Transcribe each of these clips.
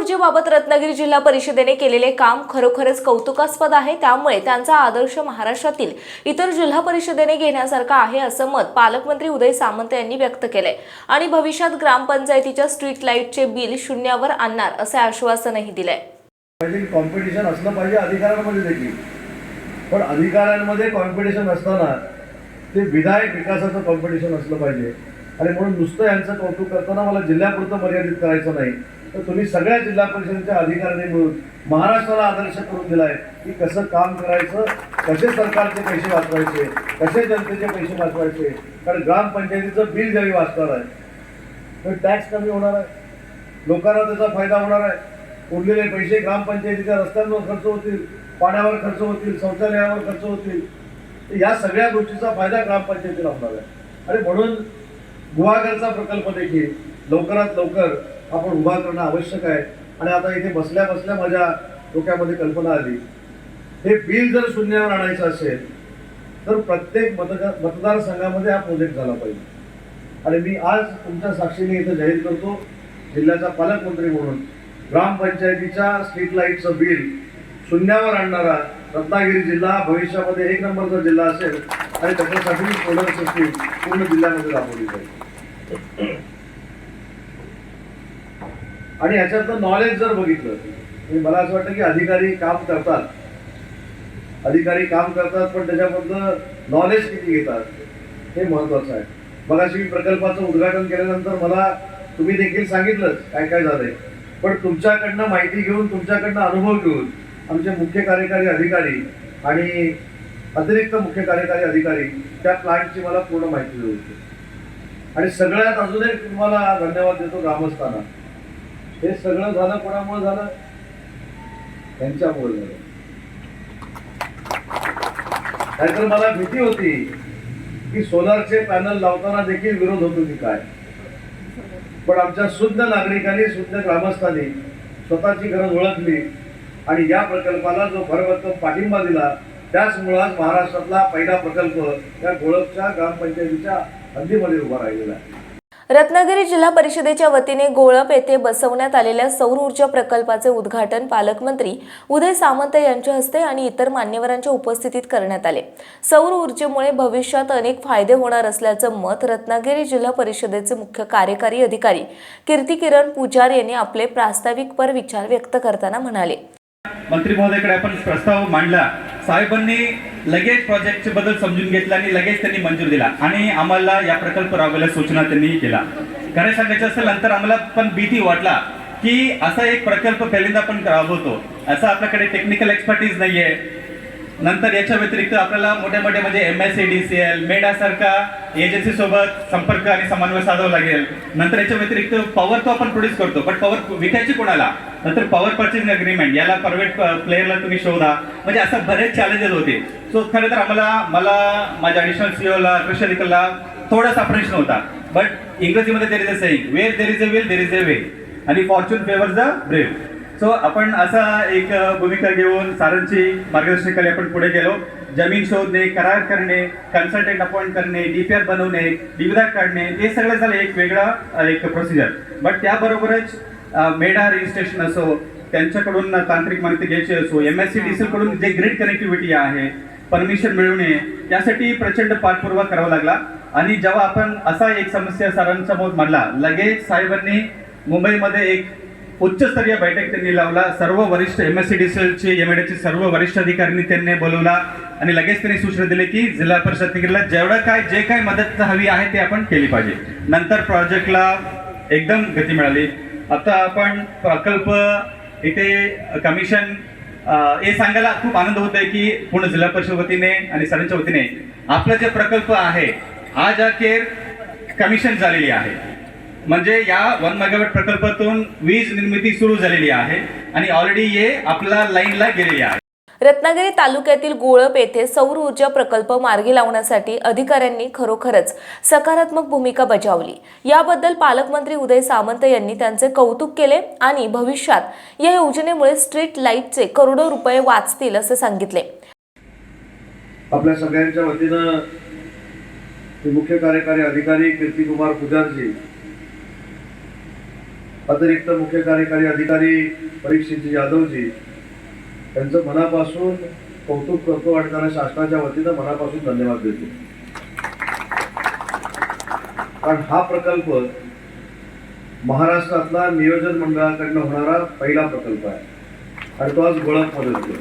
ऊर्जेबाबत रत्नागिरी जिल्हा परिषदेने केलेले काम खरोखरच कौतुकास्पद आहे. त्यामुळे त्यांचा आदर्श महाराष्ट्रातील इतर जिल्हा परिषदेने घेण्यासारखा आहे असं मत पालकमंत्री उदय सामंत यांनी व्यक्त केलंय. आणि भविष्यात ग्रामपंचायतीच्या स्ट्रीट लाईटचे बिल शून्यावर आणणार असे आश्वासनही दिलंय. कॉम्पिटिशन असलं पाहिजे अधिकाऱ्यांमध्ये देखील. पण अधिकाऱ्यांमध्ये कॉम्पिटिशन असताना ते विधायक विकासाचं कॉम्पिटिशन असलं पाहिजे. आणि म्हणून नुसतं यांचं कौतुक करताना मला जिल्ह्यापुरतं मर्यादित करायचं नाही. तर तुम्ही सगळ्या जिल्हा परिषदेच्या अधिकाऱ्यांनी मिळून महाराष्ट्राला आदर्श करून दिलाय की कसं काम करायचं कसे सरकारचे पैसे वाचवायचे कसे जनतेचे पैसे वाचवायचे. कारण ग्रामपंचायतीचं बिल ज्यावेळी वाचणार आहे तर टॅक्स कमी होणार आहे लोकांना त्याचा फायदा होणार आहे. उरलेले पैसे ग्रामपंचायतीच्या रस्त्यांवर खर्च होतील पाण्यावर खर्च होतील शौचालयावर खर्च होतील. या सगळ्या गोष्टीचा फायदा ग्रामपंचायतीला होणार आहे. आणि म्हणून गुहागरचा प्रकल्प देखील लवकरात लवकर आपण उभा करणं आवश्यक आहे. आणि आता इथे बसल्या बसल्या माझ्या डोक्यामध्ये कल्पना आली. हे बिल जर शून्यावर आणायचं असेल तर प्रत्येक मतदार मतदारसंघामध्ये हा प्रोजेक्ट झाला पाहिजे. आणि मी आज तुमच्या साक्षीने इथं जाहीर करतो जिल्ह्याचा पालकमंत्री म्हणून ग्रामपंचायतीच्या स्ट्रीट लाईटचं बिल शून्यावर आणणारा रत्नागिरी जिल्हा भविष्यामध्ये एक नंबरचा जिल्हा असेल आणि त्याच्यासाठी सोलर सिस्टीम पूर्ण जिल्ह्यामध्ये राबवली जाईल. आणि ह्याच्यातलं नॉलेज जर बघितलं म्हणजे मला असं वाटतं की अधिकारी काम करतात. अधिकारी काम करतात पण त्याच्यामधलं नॉलेज किती घेतात हे महत्वाचं आहे. मगाशी मी प्रकल्पाचं उद्घाटन केल्यानंतर मला तुम्ही देखील सांगितलंच काय काय झालंय. पण तुमच्याकडनं माहिती घेऊन तुमच्याकडनं अनुभव घेऊन आमचे मुख्य कार्यकारी अधिकारी आणि अतिरिक्त मुख्य कार्यकारी अधिकारी त्या प्लांटची मला पूर्ण माहिती देऊ होती आणि सगळ्यात अजून एक तुम्हाला धन्यवाद देतो ग्रामस्थांना. हे सगळं झालं कोणामुळे झालं? त्यांच्यामुळे झालं. नाहीतर मला भीती होती की सोलारचे पॅनल लावताना देखील विरोध होतो की काय? पण आमच्या शुद्ध नागरिकांनी शुद्ध ग्रामस्थांनी स्वतःची गरज ओळखली आणि या प्रकल्पाला जो भरभक्कम पाठिंबा दिला त्याचमुळे आज महाराष्ट्रातला पहिला प्रकल्प या गोळपच्या ग्रामपंचायतीच्या हद्दीमध्ये उभा राहिलेला आहे. रत्नागिरी जिल्हा परिषदेच्या वतीने गोळप येथे बसवण्यात आलेल्या सौर ऊर्जा प्रकल्पाचे उद्घाटन पालकमंत्री उदय सामंत यांच्या हस्ते आणि इतर मान्यवरांच्या उपस्थितीत करण्यात आले. सौर ऊर्जेमुळे भविष्यात अनेक फायदे होणार असल्याचं मत रत्नागिरी जिल्हा परिषदेचे मुख्य कार्यकारी अधिकारी कीर्ती किरण पुजार यांनी आपले प्रास्ताविकपर विचार व्यक्त करताना म्हणाले. मंत्री महोदयाकडे आपण प्रस्ताव मांडला. साहेबांनी लगेच प्रोजेक्टचे बद्दल समजून घेतला आणि लगेच त्यांनी मंजूर दिला. आणि आम्हाला या प्रकल्प राबवायला सूचना त्यांनी केला खरं सांगायचं असेल नंतर आम्हाला पण भीती वाटला की असा एक प्रकल्प पहिल्यांदा आपण राबवतो. असा आपल्याकडे टेक्निकल एक्सपर्टीज नाहीये. नंतर याच्या व्यतिरिक्त आपल्याला मोठ्या मोठ्या म्हणजे M S C D C L मेडासारख्या agency सोबत संपर्क आणि समन्वय साधावा लागेल. नंतर याच्या व्यतिरिक्त पॉवर तो आपण प्रोड्यूस करतो पण पॉवर विकायची कोणाला? नंतर पॉवर पर्चेसिंग अग्रीमेंट याला प्रायव्हेट प्लेअरला तुम्ही शोधा. म्हणजे असं बरेच चॅलेंजेस होते. सो खरं तर आम्हाला मला माझ्या ॲडिशनल सीओला कृषिकला थोडासा प्रश्न होता. बट इंग्रजीमध्ये there is a saying where there is a will there is a way आणि fortune favour the brave so आपण असा एक भूमिका घेऊन सारांची मार्गदर्शनाखाली आपण पुढे गेलो. जमीन शोधणे करार करणे कन्सल्टंट अपॉइंट करणे डीपीआर बनवणे डिविदा काढणे हे सगळं झालं एक वेगळा एक प्रोसिजर बट त्याबरोबरच मेडा रजिस्ट्रेशन असो त्यांच्याकडून तांत्रिक माहिती घ्यायची असो एम एस सी डी कडून जे ग्रीड कनेक्टिव्हिटी आहे परमिशन मिळवणे त्यासाठी प्रचंड पाठपुरावा करावा लागला. आणि जेव्हा आपण असा एक समस्या सरांसमोर मांडला लगेच साहेबांनी मुंबईमध्ये एक उच्चस्तरीय बैठक त्यांनी लावला. सर्व वरिष्ठ एम एस सी डी चे एम एडचे सर्व वरिष्ठ अधिकाऱ्यांनी त्यांनी बोलवला. आणि लगेच त्यांनी सूचना दिली की जिल्हा परिषद अधिकाऱ्याला जेवढं काय जे काय मदत हवी आहे ते आपण केली पाहिजे. नंतर प्रोजेक्टला एकदम गती मिळाली. आता आपण प्रकल्प इथे कमिशन हे सांगायला खूप आनंद होत आहे की पूर्ण जिल्हा परिषद वतीने आणि सरांच्या वतीने आपला जे प्रकल्प आहे आज अखेर कमिशन झालेली आहे. म्हणजे या वन मेगावॅट प्रकल्पातून वीज निर्मिती सुरू झालेली आहे आणि ऑलरेडी हे आपल्या लाईनला गेलेली आहे. रत्नागिरी तालुक्यातील गोळप येथे सौर ऊर्जा प्रकल्प मार्गी लावण्यासाठी अधिकाऱ्यांनी खरोखरच सकारात्मक भूमिका बजावली. याबद्दल पालकमंत्री उदय सामंत यांनी त्यांचे कौतुक केले आणि भविष्यात या योजनेमुळे स्ट्रीट लाईटचे करोडो रुपये वाचतील असे सांगितले. आपल्या सगळ्यांच्या वतीनं मुख्य कार्यकारी अधिकारी कीर्तिकुमार पुजारजी अतिरिक्त मुख्य कार्यकारी अधिकारी परीक्षित यादवजी त्यांचं मनापासून कौतुक करतो आणि त्यांना शासनाच्या वतीनं मनापासून धन्यवाद देतो. कारण हा प्रकल्प महाराष्ट्रातला नियोजन मंडळाकडनं होणारा पहिला प्रकल्प आहे. आणि तो आज गोळपमध्ये होतो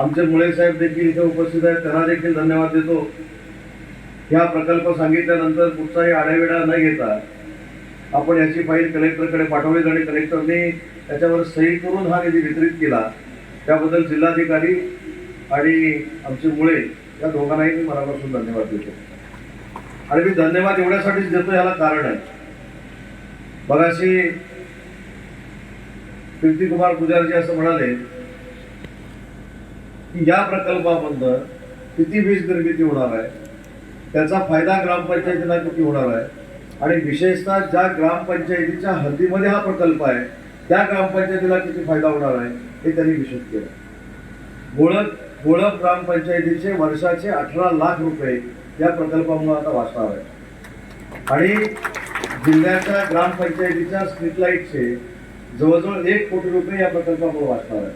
आमचे मुळे साहेब देखील इथे उपस्थित आहेत. त्यांना देखील धन्यवाद देतो. ह्या प्रकल्प सांगितल्यानंतर कुठचाही आढावेढा न घेता आपण याची फाईल कलेक्टरकडे पाठवली आणि कलेक्टरने त्याच्यावर सही करून हा निधी वितरित केला. त्याबद्दल जिल्हाधिकारी आणि आमचे मुळे या दोघांनाही मी मनापासून धन्यवाद देतो. आणि मी धन्यवाद एवढ्यासाठीच देतो याला कारण आहे. मगाशी कीर्तिकुमार पुजारजी असं म्हणाले की या प्रकल्पाबद्दल किती वीज निर्मिती होणार आहे? त्याचा फायदा ग्रामपंचायतीला किती होणार आहे? आणि विशेषतः ज्या ग्रामपंचायतीच्या हद्दीमध्ये हा प्रकल्प आहे त्या ग्रामपंचायतीला किती फायदा होणार आहे हे त्यांनी विशेष केलं. गोळप गोळप ग्रामपंचायतीचे वर्षाचे अठरा लाख रुपये या प्रकल्पामुळे आता वाचणार आहे. आणि जिल्ह्याच्या ग्रामपंचायतीच्या स्ट्रीटलाईटचे जवळजवळ एक कोटी रुपये या प्रकल्पामुळे वाचणार आहे.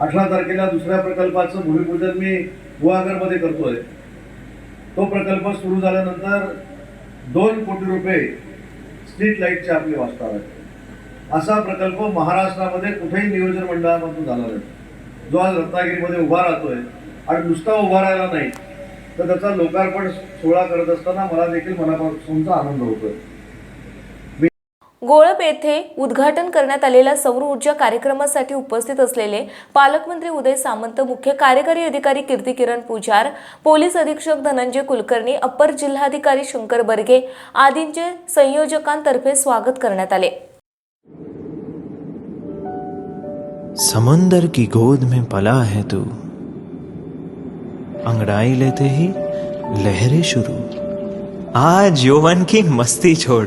अठरा तारखेला दुसऱ्या प्रकल्पाचं भूमिपूजन मी गुहागरमध्ये करतोय. तो प्रकल्प सुरू झाल्यानंतर दोन कोटी रुपये स्ट्रीट लाईटचे आपले वाचणार आहेत. असा प्रकल्प महाराष्ट्रामध्ये कुठेही नियोजन मंडळामधून झाला नाही. जो आज रत्नागिरीमध्ये उभा राहतोय आणि नुसता उभा राहिला नाही तर त्याचा लोकार्पण सोहळा करत असताना मला देखील मनापासूनचा आनंद होतोय. गोळप येथे उद्घाटन करण्यात आलेल्या सौर ऊर्जा कार्यक्रमासाठी उपस्थित असलेले पालकमंत्री उदय सामंत मुख्य कार्यकारी अधिकारी कीर्ती किरण पुजार पोलीस अधीक्षक धनंजय कुलकर्णी अप्पर जिल्हाधिकारी शंकर बर्गे आदींचे संयोजकांतर्फे स्वागत करण्यात आले. समंदर की गोद में पला है तू। अंगड़ाई लेते ही लहरें शुरू। आज यौवन की मस्ती छोड़।